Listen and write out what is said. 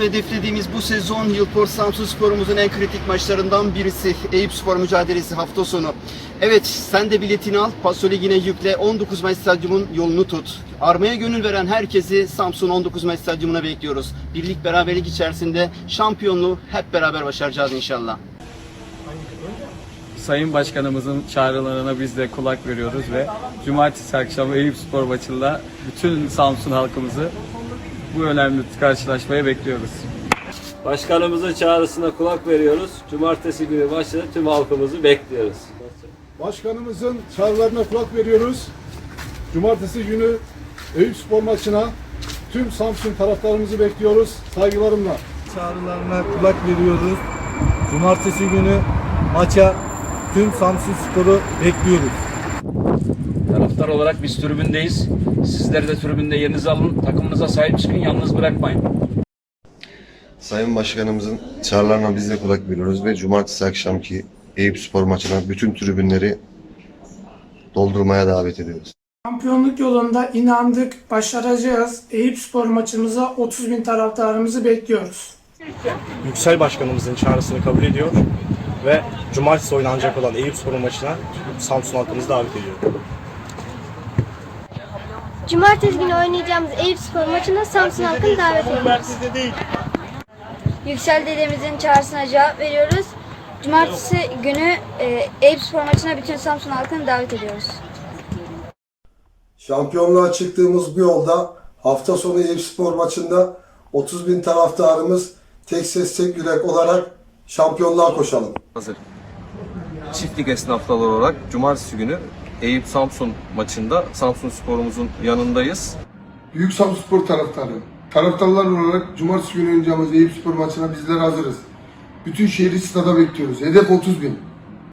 hedeflediğimiz bu sezon Yılport Samsun Spor'umuzun en kritik maçlarından birisi. Eyüp Spor mücadelesi hafta sonu. Evet sen de biletini al. Paso Ligi'ne yükle. 19 Mayıs Stadyumun yolunu tut. Armaya gönül veren herkesi Samsun 19 Mayıs Stadyumuna bekliyoruz. Birlik beraberlik içerisinde şampiyonluğu hep beraber başaracağız inşallah. Sayın Başkanımızın çağrılarına biz de kulak veriyoruz ve Cumartesi akşamı Eyüp Spor maçında bütün Samsun halkımızı bu önemli karşılaşmaya bekliyoruz. Başkanımızın çağrısına kulak veriyoruz. Cumartesi günü maçta tüm halkımızı bekliyoruz. Başkanımızın çağrılarına kulak veriyoruz. Cumartesi günü Eyüp Spor maçına tüm Samsun taraftarımızı bekliyoruz. Saygılarımla. çağrılarına kulak veriyoruz. Cumartesi günü maça tüm Samsun Spor'u bekliyoruz. Taraftar olarak biz tribündeyiz. Sizler de tribünde yerinizi alın. Takımınıza sahip çıkın. Yalnız bırakmayın. Sayın Başkanımızın çağrılarına biz de kulak veriyoruz ve cumartesi akşamki Eyüp Spor maçına bütün tribünleri doldurmaya davet ediyoruz. Şampiyonluk yolunda inandık, başaracağız. Eyüp Spor maçımıza 30 bin taraftarımızı bekliyoruz. Yüksel Başkanımızın çağrısını kabul ediyor ve cumartesi oynanacak olan Eyüp Spor maçına Samsun halkımızı davet ediyor. Cumartesi günü oynayacağımız Eyüp Spor maçına Samsun halkını davet ediyoruz. Yüksel dedemizin çağrısına cevap veriyoruz. Cumartesi günü e, Eyüp Spor maçına bütün Samsun halkını davet ediyoruz. Şampiyonluğa çıktığımız bu yolda hafta sonu Eyüp Spor maçında 30 bin taraftarımız tek ses tek yürek olarak şampiyonluğa koşalım. hazır. Çiftlik esnafları olarak cumartesi günü Eyüp Samsun maçında Samsun sporumuzun yanındayız. Büyük Samsun Spor taraftarı. Taraftarlar olarak Cumartesi günü oynayacağımız Eyüp Spor maçına bizler hazırız. Bütün şehri stada bekliyoruz. Hedef 30 bin.